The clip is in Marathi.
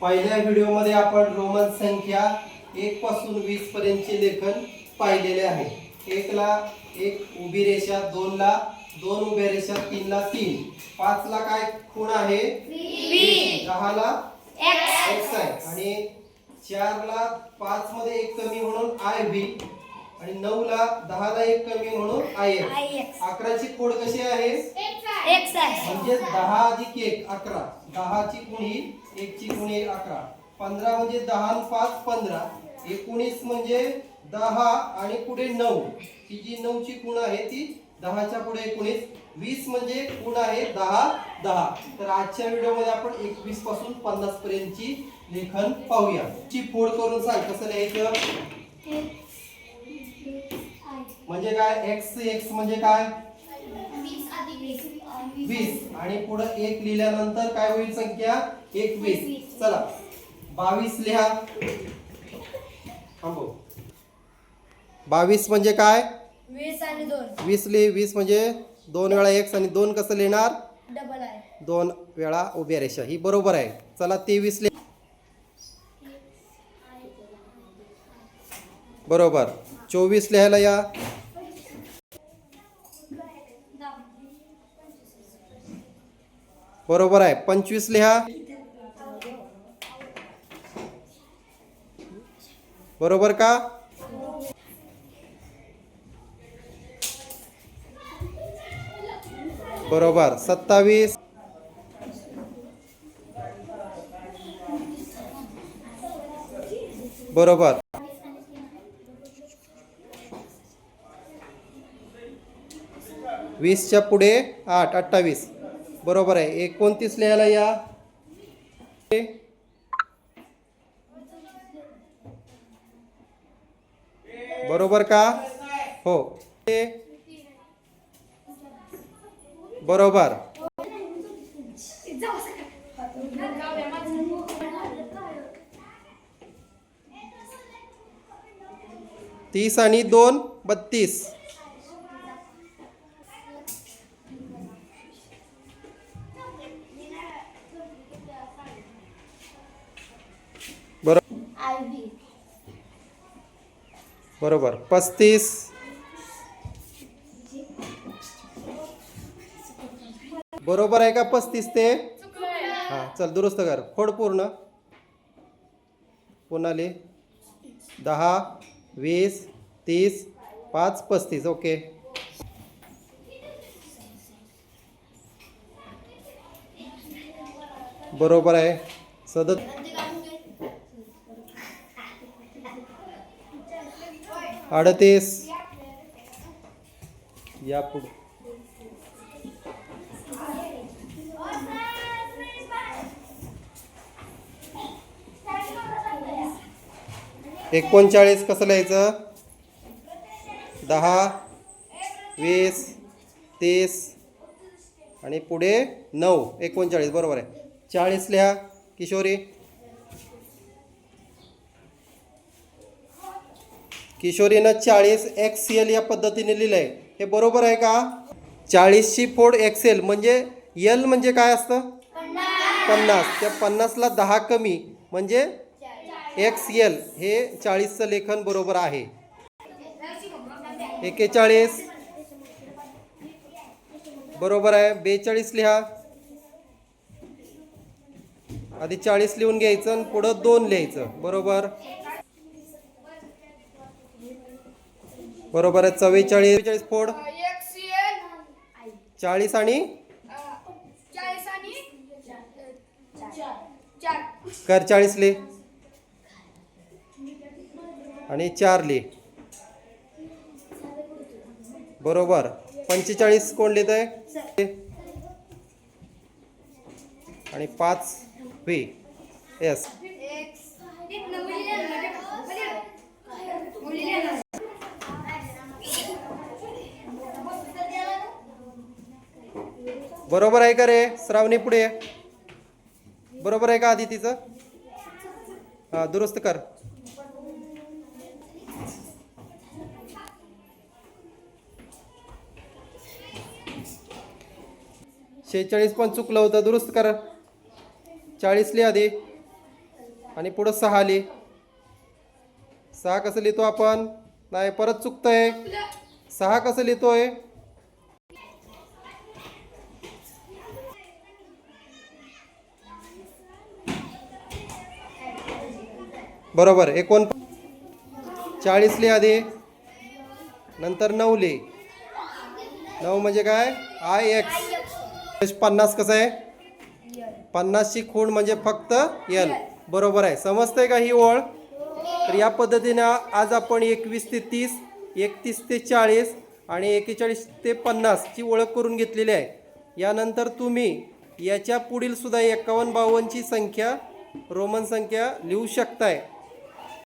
पहिल्या व्हिडिओमध्ये आपण रोमन संख्या एक पासून वीस पर्यंतचे लेखन पाहिलेले आहे. एकला एक उभी रेषा दोनला दोन उभ्या रेषा तीनला तीन. पाचला काय खूण आहे? दहाला एक्स आहे. आणि चारला पाच मध्ये एक कमी म्हणून आय व्ही आणि नऊला दहाला एक कमी म्हणून आय एक्स अकराची कोड कशी आहे? म्हणजे दहा अधिक एक अकरा. दहाची कुणी एकची कुणी अकरा. पंधरा म्हणजे दहा पाच पंधरा. एकोणीस म्हणजे दहा आणि पुढे नऊ. ही जी नऊची गुण आहे ती दहाच्या पुढे एकोणीस. वीस म्हणजे गुण आहे? दहा दहा. तर आजच्या व्हिडिओमध्ये आपण एकवीसपासून पन्नास पर्यंतची लेखन पाहूया. ची फोड करून सांग कसं लिहायचं? म्हणजे काय? एक्स एक्स म्हणजे काय? वीस. आणि पुढे एक लिहिल्यानंतर काय होईल संख्या? एकवीस. चला. बावीस लिहा. थांबव. बावीस म्हणजे काय? वीस आणि दोन. वीस लिहि. वीस म्हणजे दोन वेळा एक्स आणि दोन कसं लिहिणार? डबल आहे. दोन वेळा उभ्या रेषा. ही बरोबर आहे. चला तेवीस लिहा. बरोबर. चोवीस लिहायला या. बरोबर आहे. पंचवीस लिहा. बरोबर का? बरोबर. सत्तावीस. बरोबर. वीसच्या पुढे आठ अठ्ठावीस. बरोबर आहे. एकोणतीस लिहायला या? बरोबर का? हो. बरोबर. तीस आणि दोन बत्तीस. बरो. बरोबर. पस्तीस. बरोबर आहे का पस्तीस ते? हां चल दुरुस्त कर. खोड पूर्ण. पुन्हा लिह दहा वीस तीस पाच पस्तीस. ओके. बरोबर आहे. सदत अडतीस. या पुढे. एकोणचाळीस कसं लिहायचं? दहा वीस तीस आणि पुढे नऊ. एकोणचाळीस बरोबर आहे. चाळीस लिहा. किशोरी. किशोरीनं चाळीस एक्स एल या पद्धतीने लिहिलं आहे हे बरोबर आहे का? चाळीसची फोड एक्सेल म्हणजे यल म्हणजे काय असतं? पन्नास. त्या पन्नासला दहा कमी म्हणजे एक्स एल हे चाळीसचं लेखन बरोबर आहे. एकेचाळीस. बरोबर आहे. बेचाळीस लिहा. आधी चाळीस लिहून घ्यायचं आणि पुढं दोन लिहायचं. बरोबर? बरोबर आहे चव्वेचाळीस. चव्वेचाळीस फोड. चाळीस आणि? कर चाळीस लिह आणि चार लिह बरोबर. पंचेचाळीस कोण लिहित आहे? आणि पाच व्ही एस बरोबर आहे का रे? श्रावणी पुढे. बरोबर आहे का आधी तिचं हा दुरुस्त कर. शेहेचाळीस पण चुकलं होतं. दुरुस्त कर. चाळीस लिहा आधी. आणि पुढं सहा लिह सहा कसं लिहितो आपण? नाही परत चुकतंय. सहा कसं लिहितोय? बरोबर एकोण चाळीस लिह आधी नंतर नऊ लिह नऊ म्हणजे काय? I X. पन्नास कसं आहे? पन्नासची खूण म्हणजे फक्त एल. बरोबर आहे. समजतंय का ही ओळ? तर या पद्धतीनं आज आपण एकवीस ते तीस एकतीस ते चाळीस आणि एकेचाळीस ते पन्नासची ओळख करून घेतलेली आहे. यानंतर तुम्ही याच्या पुढील सुद्धा एकावन्न बावन्नची संख्या रोमन संख्या लिहू शकताय.